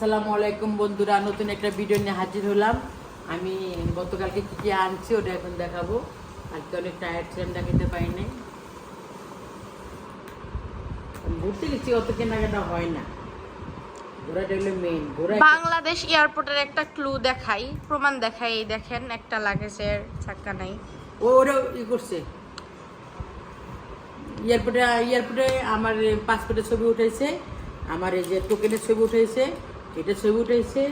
আসসালামু আলাইকুম বন্ধুরা নতুন একটা ভিডিও নিয়ে হাজির হলাম। আমি গতকালকে কি কি আনছি ওটা এখন দেখাবো। আজকে অনেক টায়ার্ড ছিলাম দেখাতে পারি নাই ঘুরতে গেছি অত কেনাকাটা হয় না। ঘোরাটা হলো মেইন ঘোরা বাংলাদেশ এয়ারপোর্টের একটা ক্লু দেখাই প্রমাণ দেখাই এই দেখেন একটা লাগেজের চাক্কা নাই। ও ওরা ই করছে। এয়ারপোর্টে এয়ারপোর্টে আমার পাসপোর্টের ছবি উঠেছে আমার এই যে টোকেনের ছবি উঠেছে। এটা ছবি উঠেছে।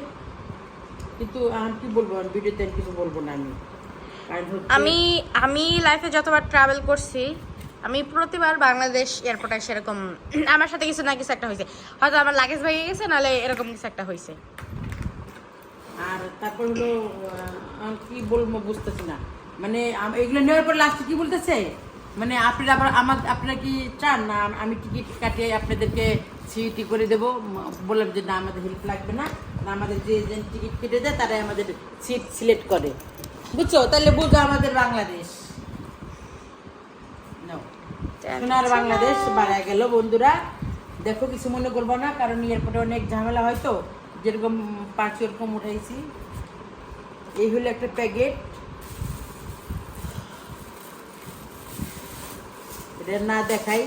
কিন্তু আমি কি বলব আমি ভিডিওতে আর কিছু বলব না আমি। আমি আমি লাইফে যতবার ট্রাভেল করছি আমি প্রতিবার বাংলাদেশ এয়ারপোর্টে সেরকম আমার সাথে কিছু না কিছু একটা হয়েছে। হয়তো আমার লাগেজ ভেঙে গেছে নাহলে এরকম কিছু একটা হয়েছে। আর তারপর হলো আমি কি বলব বুঝতেছি না। মানে এগুলো নেওয়ার পর লাস্টে কি বলতেছে? মানে আপনারা আবার আমার আপনারা কি চান? না, আমি টিকিট কাটিয়ে আপনাদেরকে সিটি করে দেবো। বললাম যে, না, আমাদের হেল্প লাগবে না। না, আমাদের যে এজেন্ট টিকিট কেটে দেয়, তারাই আমাদের সিট সিলেক্ট করে। বুঝছ? তাহলে বুঝো আমাদের বাংলাদেশ। সোনার বাংলাদেশ বাড়া গেল, বন্ধুরা। দেখো, কিছু মনে করব না, কারণ এয়ারপোর্টে অনেক ঝামেলা হয় তো। যেরকম পাঁচ ওরকম উঠাইছি। এই হলো একটা প্যাকেট এটা না দেখাই।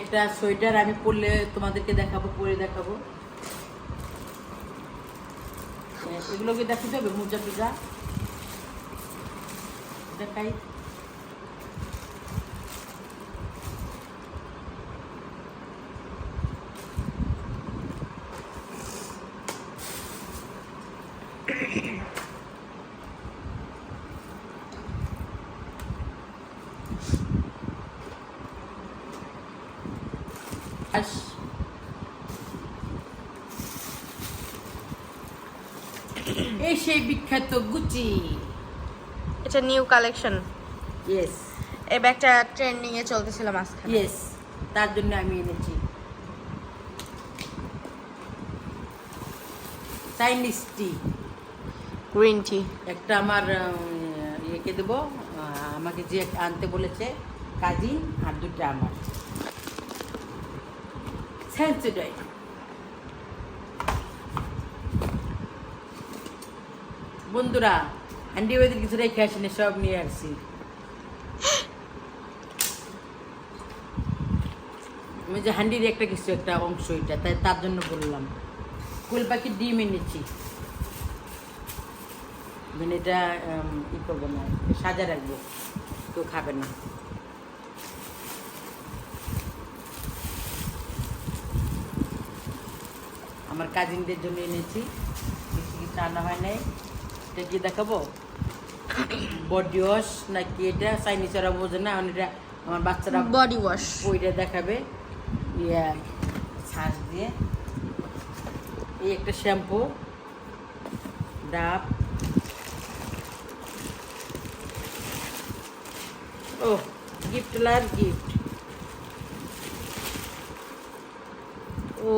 একটা সোয়েটার আমি পরলে তোমাদেরকে দেখাবো, পরে দেখাবো। এগুলোকে দেখাতে হবে? মোজা টুজা দেখাই। এই সেই বিখ্যাত গুচি। এটা নিউ কালেকশন। ইয়েস এই ব্যাগটা ট্রেন্ডিং এ চলতেছিল মাঝখানে। ইয়েস তার জন্য আমি এনেছি। চাইনিজ টি গ্রিন টি একটা আমার ইয়েকে দেবো আমাকে যে আনতে বলেছে কাজিন আর দুটো আমার। সেন্সিডাই বন্ধুরা, আন্টি ওদের কিছু রেখে আসেনি, সব নিয়ে আসছি। আমি যে হান্ডির একটা কিছু, একটা অংশ এটা, তাই তার জন্য বললাম। কুল পাখি ডিম এনেছি। মানে এটা ই করব না, সাজা রাখব। কেউ খাবে না। আমার কাজিনদের জন্য এনেছি। বেশি কিছু আনা হয় নাই। এটা কি দেখাবো? বডি ওয়াশ নাকি এটা? চাইনিজরা বোঝে না এটা আমার বাচ্চারা বডি ওয়াশ ওইটা দেখাবে। ইয়া ছাঁচ দিয়ে। এই একটা শ্যাম্পু ডাব। ও গিফট লার গিফট ও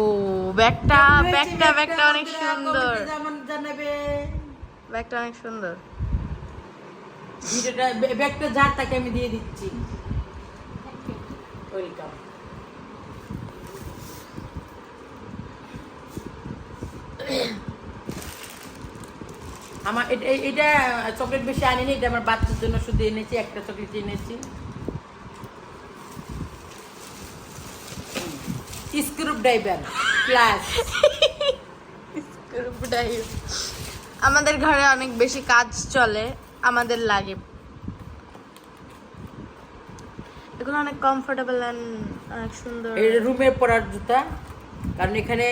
ব্যাগটা ব্যাগটা ব্যাগটা অনেক সুন্দর। জানাবে? ব্যাগটা অনেক সুন্দর। ভিডিওটা ব্যাগটা যার তাকে আমি দিয়ে দিচ্ছি। ওয়েলকাম আমার এটা চকলেট বেশি আনিনি এটা আমার বাচ্চার জন্য শুধু এনেছি একটা চকলেট এনেছি। স্ক্রুপ ড্রাইভার প্লাস আমাদের ঘরে অনেক বেশি কাজ চলে, আমাদের লাগে। এগুলো অনেক কমফোর্টেবল অ্যান্ড অনেক সুন্দর। এই রুমের পরার জুতা, কারণ এখানে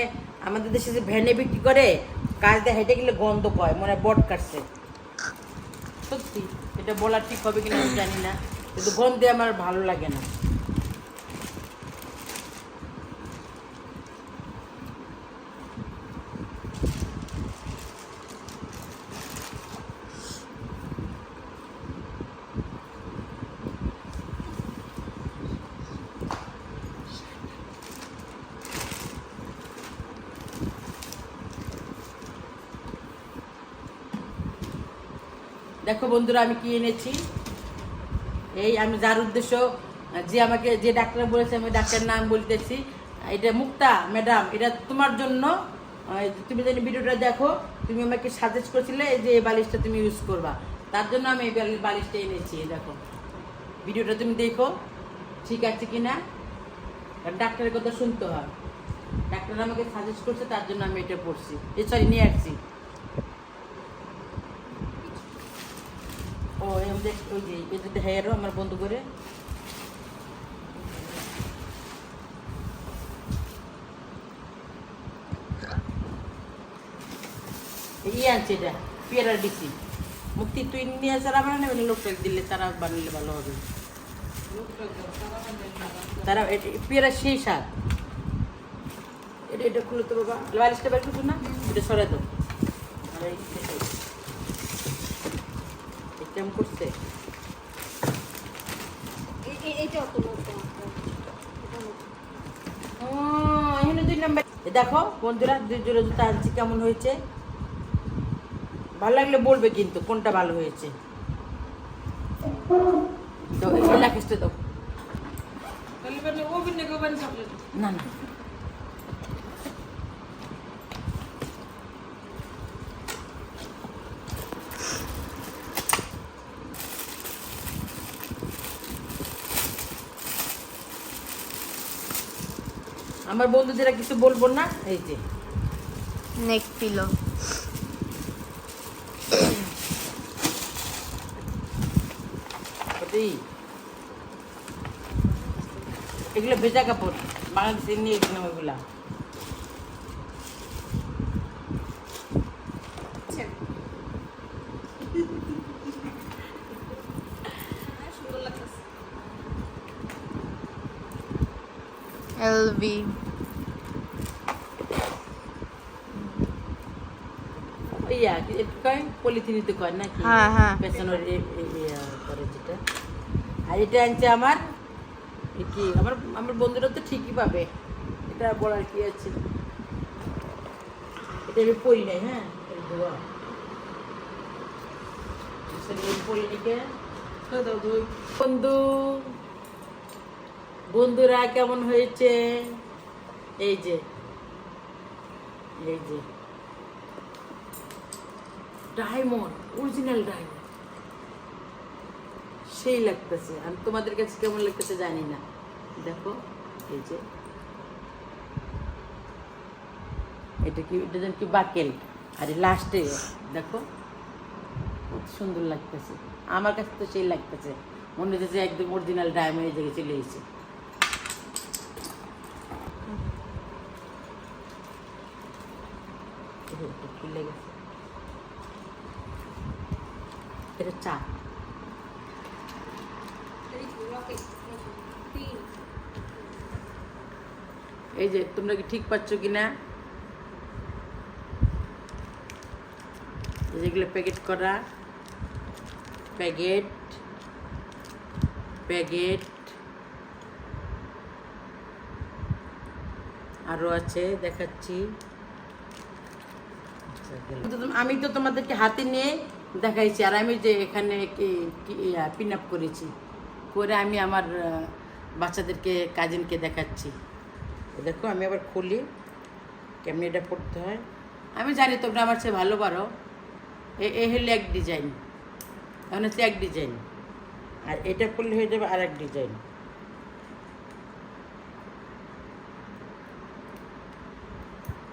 আমাদের দেশে যে ভ্যানে বিক্রি করে, কাজ দিয়ে হেঁটে গেলে গন্ধ পায়, মনে বট কাটছে। সত্যি, এটা বলা ঠিক হবে কিনা জানি না, কিন্তু গন্ধে আমার ভালো লাগে না। দেখো বন্ধুরা, আমি কি এনেছি? এই আমি যার উদ্দেশ্য, যে আমাকে, যে ডাক্তার বলেছে, আমি ডাক্তারের নাম বলতেছি। এটা মুক্তা, ম্যাডাম, এটা তোমার জন্য। তুমি যদি ভিডিওটা দেখো, তুমি আমাকে সাজেস্ট করেছিলে যে এই বালিশটা তুমি ইউজ করবা। তার জন্য আমি এই বালিশটা এনেছি দেখো। ভিডিওটা তুমি দেখো, ঠিক আছে কি না ডাক্তারের কথা শুনতে হয়। ডাক্তার আমাকে সাজেস্ট করছে, তার জন্য আমি এটা পড়ছি এ সরি নিয়ে আসছি ও এম আমার বন্ধু করে। ই আনছে এটা পিয়ারার ডিসি মুক্তি তুই নিয়ে আসার আমার নেবেন লোকটা দিলে তারা বানালে ভালো হবে। তারা পেয়ারা সেই স্বাদ এটা এটা খুলে তো বাবা, বালিশটা বের করছ না? এটা সরাই দাও। কেমন করছে। দেখো বন্ধুরা দুই জোড়া জুতা আনছি কেমন হয়েছে? ভালো লাগলে বলবে কিন্তু কোনটা ভালো হয়েছে? তো দাও। না না। আমার বন্ধুদেরা কিছু বলব না? এই যে। Neck pillow. এগুলো ভেজা কাপড় বাংলাদেশের নিয়ে গেছিলাম এলভি ইয়া কি একটু কয় পলিথিনিতে কয় নাকি হ্যাঁ, হ্যাঁ। পেছনের করে যেটা আর এটা আনছে আমার কি আমার আমার বন্ধুরা তো ঠিকই পাবে। এটা বলার কি আছে? এটা আমি পড়ি নাই হ্যাঁ? পরিনিকে বন্ধু। বন্ধুরা, কেমন হয়েছে? এই যে এই যে। ডায়মন্ড অরিজিনাল ডায়মন্ড সেই লাগতেছে। আর তোমাদের কাছে কেমন লাগতেছে জানি না। দেখো, এই যে। এটা কি, এটা যেন কি বাকেল। আর লাস্টে দেখো। কত সুন্দর লাগতেছে। আমার কাছে তো সেই লাগতেছে। মনে হচ্ছে যে একদম অরিজিনাল ডায়মন্ড এই জায়গায় চলে এসেছে। খুলে গেছে এটা চা এই যে, তোমরা কি ঠিক পাচ্ছ কি না যেগুলো প্যাকেট করা। প্যাকেট প্যাকেট আরও আছে, দেখাচ্ছি। আমি তো তোমাদেরকে হাতে নিয়ে দেখাইছি আর আমি যে এখানে পিন আপ করেছি। করে আমি আমার বাচ্চাদেরকে কাজিনকে দেখাচ্ছি। দেখো, আমি আবার খুলি। কেমনি এটা পড়তে হয়? আমি জানি তোমরা আমার চেয়ে ভালো পারো। এ হলো এক ডিজাইন এখন হচ্ছে এক ডিজাইন আর এটা করলে হয়ে যাবে আর এক ডিজাইন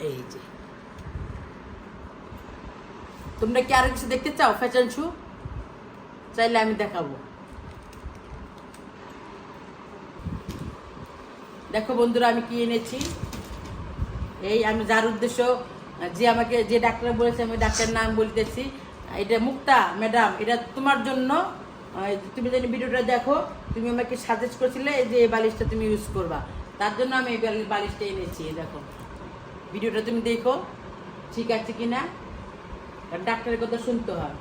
এই যে। তোমরা কি আরও কিছু দেখতে চাও? ফ্যাশন শু চাইলে আমি দেখাবো। দেখো বন্ধুরা, আমি কি এনেছি? এই আমি যার উদ্দেশ্য, যে আমাকে, যে ডাক্তার বলেছে, আমি ডাক্তারের নাম বলতেছি। এটা মুক্তা, ম্যাডাম, এটা তোমার জন্য। তুমি যদি ভিডিওটা দেখো, তুমি আমাকে সাজেস্ট করেছিলে যে এই বালিশটা তুমি ইউজ করবা। তার জন্য আমি এই বালিশটা এনেছি দেখো। ভিডিওটা তুমি দেখো, ঠিক আছে কি না ডাক্তারের কথা শুনতে হয়।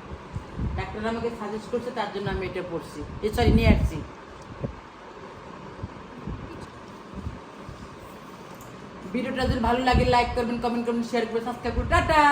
ডাক্তার আমাকে সাজেস্ট করছে, তার জন্য আমি এটা পড়ছি। এ সরি নিয়ে আসছি। ভিডিওটা যদি ভালো লাগে লাইক করবেন কমেন্ট করবেন শেয়ার করবেন সাবস্ক্রাইব করবেন। টাটা!